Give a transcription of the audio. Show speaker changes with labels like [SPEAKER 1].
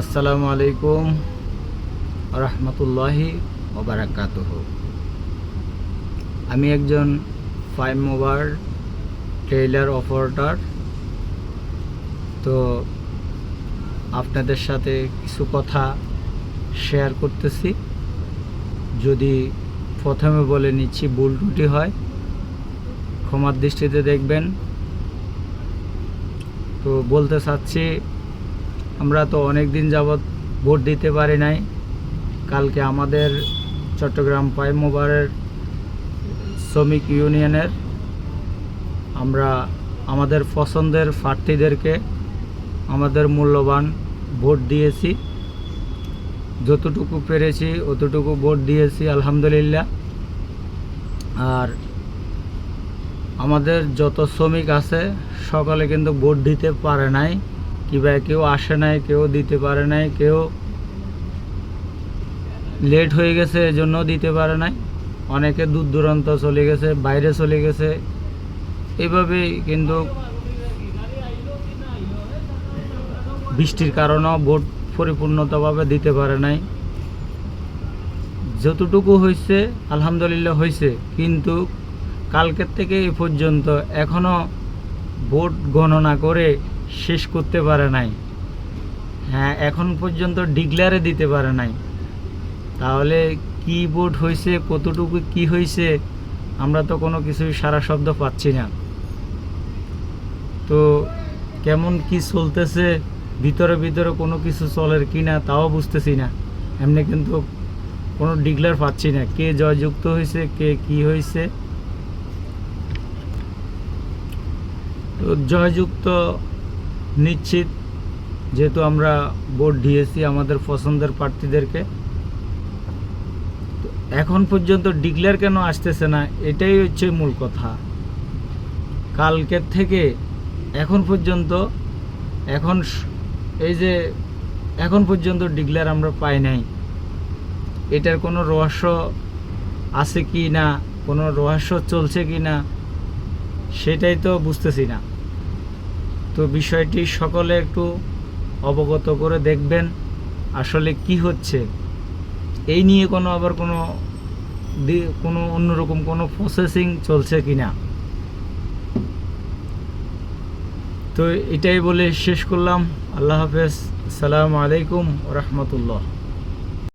[SPEAKER 1] আসসালামু আলাইকুম রহমতুল্লাহি ওবারাকাতুহ আমি একজন ফাইম মোবার ট্রেইলার অপারেটর। তো আপনাদের সাথে কিছু কথা শেয়ার করতেছি। যদি প্রথমে বলে নিচ্ছি ভুল ত্রুটি হয়, ক্ষমার দৃষ্টিতে দেখবেন। তো বলতে চাচ্ছি আমরা তো অনেক দিন যাবৎ ভোট দিতে পারি নাই। কালকে আমাদের চট্টগ্রাম পাই মোবারের শ্রমিক ইউনিয়নের আমরা আমাদের পছন্দের প্রার্থীদেরকে আমাদের মূল্যবান ভোট দিয়েছি। যতটুকু পেরেছি অতটুকু ভোট দিয়েছি, আলহামদুলিল্লাহ। আর আমাদের যত শ্রমিক আছে, সকালে কিন্তু ভোট দিতে পারে নাই। কিংবা কেউ আসে নাই, কেউ দিতে পারে নাই, কেউ লেট হয়ে গেছে এজন্য দিতে পারে নাই। অনেকে দূর দূরান্ত চলে গেছে, বাইরে চলে গেছে। এইভাবেই কিন্তু বৃষ্টির কারণেও ভোট পরিপূর্ণতাভাবে দিতে পারে নাই। যতটুকু হয়েছে আলহামদুলিল্লাহ হয়েছে কিন্তু কালকের থেকে এই পর্যন্ত এখনও ভোট গণনা করে শেষ করতে পারে নাই। হ্যাঁ এখন পর্যন্ত ডিক্লারে দিতে পারে নাই। তাহলে কি ভোট হয়েছে কতটুকু কি হয়েছে আমরা তো কোনো কিছুই সারা শব্দ পাচ্ছি না। তো কেমন কি চলতেছে, ভিতরে ভিতরে কোনো কিছু চলের কি না, তাও বুঝতেছি না। এমনি কিন্তু কোনো ডিক্লার পাচ্ছি না, কে জয়যুক্ত হয়েছে কে কি হয়েছে তো জয়যুক্ত নিশ্চিত, যেহেতু আমরা ভোট দিয়েছি আমাদের পছন্দের প্রার্থীদেরকে। এখন পর্যন্ত ডিক্লেয়ার কেন আসতেছে না, এটাই হচ্ছে মূল কথা। কালকের থেকে এখন পর্যন্ত, এখন এই যে এখন পর্যন্ত ডিক্লেয়ার আমরা পাই নাই। এটার কোনো রহস্য আছে কি না, কোনো রহস্য চলছে কি না, সেটাই তো বুঝতেছি না। তো বিষয়টি সকলে একটু অবগত করে দেখবেন, আসলে কি হচ্ছে। এই নিয়ে কোনো আবার কোনো কোনো অন্যরকম কোনো প্রসেসিং চলছে কি না তো এটাই বলে শেষ করলাম। আল্লাহ হাফেজ। আসসালামু আলাইকুম রহমতুল্লাহ।